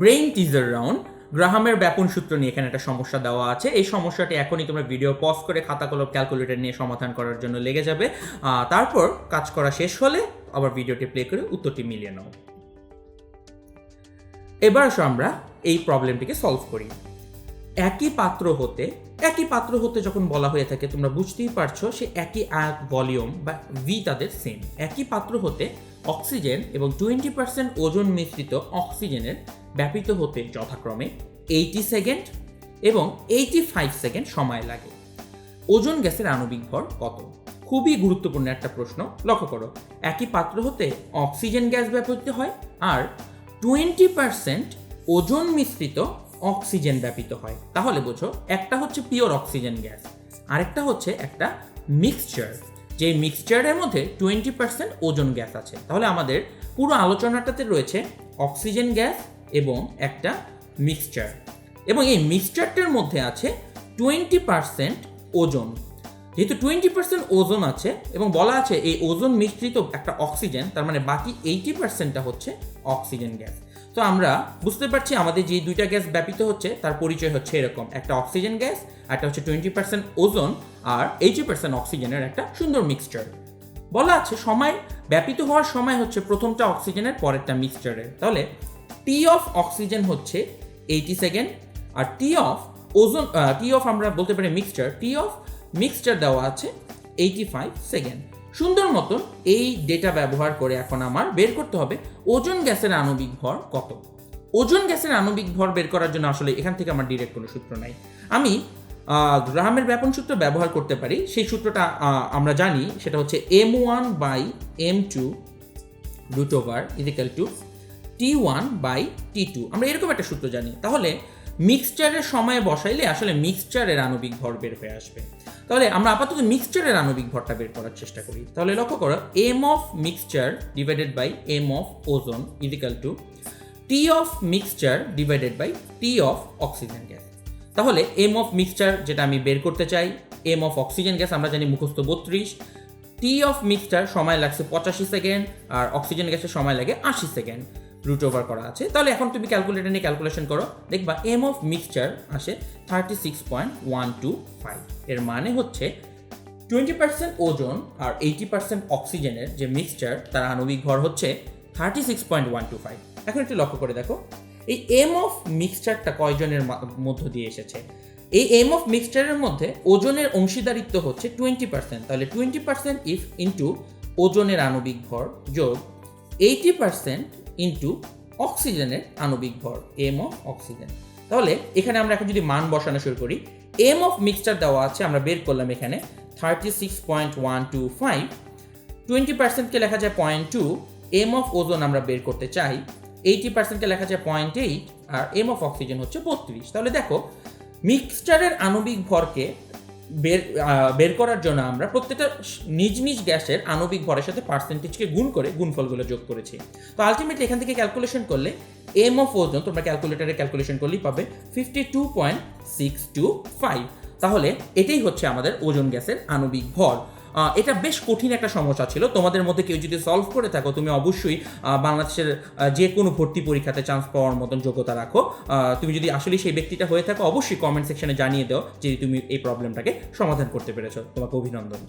Brain teaser round গ্রাহামের ব্যাপন সূত্র নিয়ে এখানে একটা সমস্যা দেওয়া আছে। এই সমস্যাটি এখনই তোমরা ভিডিও পজ করে খাতা কলম ক্যালকুলেটর নিয়ে সমাধান করার জন্য লেগে যাবে। তারপর কাজ করা শেষ হলে আবার ভিডিওটি প্লে করে উত্তরটি মিলিয়ে নাও। এবার আসো আমরা এই প্রবলেমটিকে সলভ করি। একই পাত্র হতে একই পাত্র হতে যখন বলা হয়ে থাকে, তোমরা বুঝতেই পারছ সে একই আয়ত, ভলিউম বা ভি তাদের সেম একই পাত্র হতে অক্সিজেন এবং টোয়েন্টি পার্সেন্ট ওজন মিশ্রিত অক্সিজেনের ব্যাপিত হতে যথাক্রমে এইটি সেকেন্ড এবং এইটি ফাইভ সেকেন্ড সময় লাগে। ওজন গ্যাসের আণবিক ভর কত? খুবই গুরুত্বপূর্ণ একটা প্রশ্ন। লক্ষ্য করো, একই পাত্র হতে অক্সিজেন গ্যাস ব্যাপিত হয় আর টোয়েন্টি পার্সেন্ট ওজন মিশ্রিত অক্সিজেন ব্যাপিত হয়। তাহলে বোঝো, একটা হচ্ছে পিওর অক্সিজেন গ্যাস আরেকটা হচ্ছে একটা মিক্সচার যে মিক্সচারের মধ্যে টোয়েন্টি পার্সেন্ট ওজন গ্যাস আছে। তাহলে আমাদের পুরো আলোচনাটাতে রয়েছে অক্সিজেন গ্যাস এবং একটা মিক্সচার এবং এই মিক্সচারটার মধ্যে আছে টোয়েন্টি পার্সেন্ট ওজন যেহেতু টোয়েন্টি পার্সেন্ট ওজন আছে এবং বলা আছে এই ওজন মিশ্রিত একটা অক্সিজেন তার মানে বাকি এইটি পার্সেন্টটা হচ্ছে অক্সিজেন গ্যাস তো আমরা বুঝতে পারছি আমাদের যে দুইটা গ্যাস ব্যাপিত হচ্ছে, তার পরিচয় হচ্ছে এরকম। একটা অক্সিজেন গ্যাস একটা হচ্ছে টোয়েন্টি পার্সেন্ট ওজন আর এইটি পার্সেন্ট অক্সিজেনের একটা সুন্দর মিক্সচার বলা আছে সময় ব্যাপিত হওয়ার সময় হচ্ছে প্রথমটা অক্সিজেনের, পরেরটা মিক্সচারের তাহলে টি অফ অক্সিজেন হচ্ছে এইটি সেকেন্ড আর টি অফ ওজন টি অফ আমরা বলতে পারি মিক্সচার টি অফ মিক্সচার দেওয়া আছে এইটি ফাইভ সেকেন্ড সুন্দর মতন এই ডেটা ব্যবহার করে এখন আমার বের করতে হবে ওজন গ্যাসের আণবিক ভর কত? ওজন গ্যাসের আণবিক ভর বের করার জন্য আসলে এখান থেকে আমার ডিরেক্ট কোনো সূত্র নাই। আমি আহ, গ্রাহামের ব্যাপন সূত্র ব্যবহার করতে পারি সেই সূত্রটা আমরা জানি সেটা হচ্ছে M one by M two root over is equal to T one by T two আমরা এরকম একটা সূত্র জানি। তাহলে মিক্সচারের সময় বসাইলে আসলে মিক্সচারের আণবিক ভর বের হয়ে আসবে। তাহলে আমরা আপাতত মিক্সচারের আণবিক ভরটা বের করার চেষ্টা করি। তাহলে লক্ষ্য করো M of mixture divided by M of ozone is equal to T of mixture divided by T of oxygen gas তাহলে এম অফ মিক্সচার যেটা আমি বের করতে চাই এম অফ অক্সিজেন গ্যাস আমরা জানি মুখস্থ বত্রিশ টি অফ মিক্সচার সময় লাগছে পঁচাশি সেকেন্ড আর অক্সিজেন গ্যাসের সময় লাগে আশি সেকেন্ড রুট ওভার করা আছে। তাহলে এখন তুমি ক্যালকুলেটর নিয়ে ক্যালকুলেশন করো। দেখবা এম অফ মিক্সচার আসে thirty six point one two five এর মানে হচ্ছে টোয়েন্টি পার্সেন্ট ওজন আর এইটি পার্সেন্ট অক্সিজেনের যে মিক্সচার তার আণবিক ভর হচ্ছে thirty six point one two five এখন একটু লক্ষ্য করে দেখো। এই এম অফ মিক্সচারটা কয়জনের মধ্য দিয়ে এসেছে? এই এম অফ মিক্সচারের মধ্যে ওজনের অংশীদারিত্ব হচ্ছে টোয়েন্টি পার্সেন্ট তাহলে টোয়েন্টি পার্সেন্ট ইফ ইন্টু ওজনের আণবিক ভর যোগ এইটি পার্সেন্ট ইন্টু অক্সিজেনের আণবিক ভর এম অফ অক্সিজেন তাহলে এখানে আমরা এখন যদি মান বসানো শুরু করি এম অফ মিক্সচার দেওয়া আছে, আমরা বের করলাম এখানে thirty six point one two five twenty পার্সেন্টকে লেখা যায় পয়েন্ট টু এম অফ ওজন আমরা বের করতে চাই এইটি পার্সেন্টকে লেখা যায় পয়েন্ট এইট আর এম অফ অক্সিজেন হচ্ছে বত্রিশ। তাহলে দেখো মিক্সচারের আণবিক ভরকে বের বের করার জন্য আমরা প্রত্যেকটা নিজ নিজ গ্যাসের আণবিক ভরের সাথে পার্সেন্টেজকে গুণ করে গুণফলগুলো যোগ করেছি। তো আলটিমেটলি এখান থেকে ক্যালকুলেশন করলে এম অফ ওজন তোমরা ক্যালকুলেটারে ক্যালকুলেশন করলেই পাবে fifty two point six two five তাহলে এটাই হচ্ছে আমাদের ওজন গ্যাসের আণবিক ভর। এটা বেশ কঠিন একটা সমস্যা ছিল। তোমাদের মধ্যে কেউ যদি সলভ করে থাকো, তুমি অবশ্যই বাংলাদেশের যে কোনো ভর্তি পরীক্ষাতে চান্স পাওয়ার মতন যোগ্যতা রাখো। তুমি যদি আসলে সেই ব্যক্তিটা হয়ে থাকো, অবশ্যই কমেন্ট সেকশনে জানিয়ে দাও যে তুমি এই প্রবলেমটাকে সমাধান করতে পেরেছ। তোমাকে অভিনন্দন।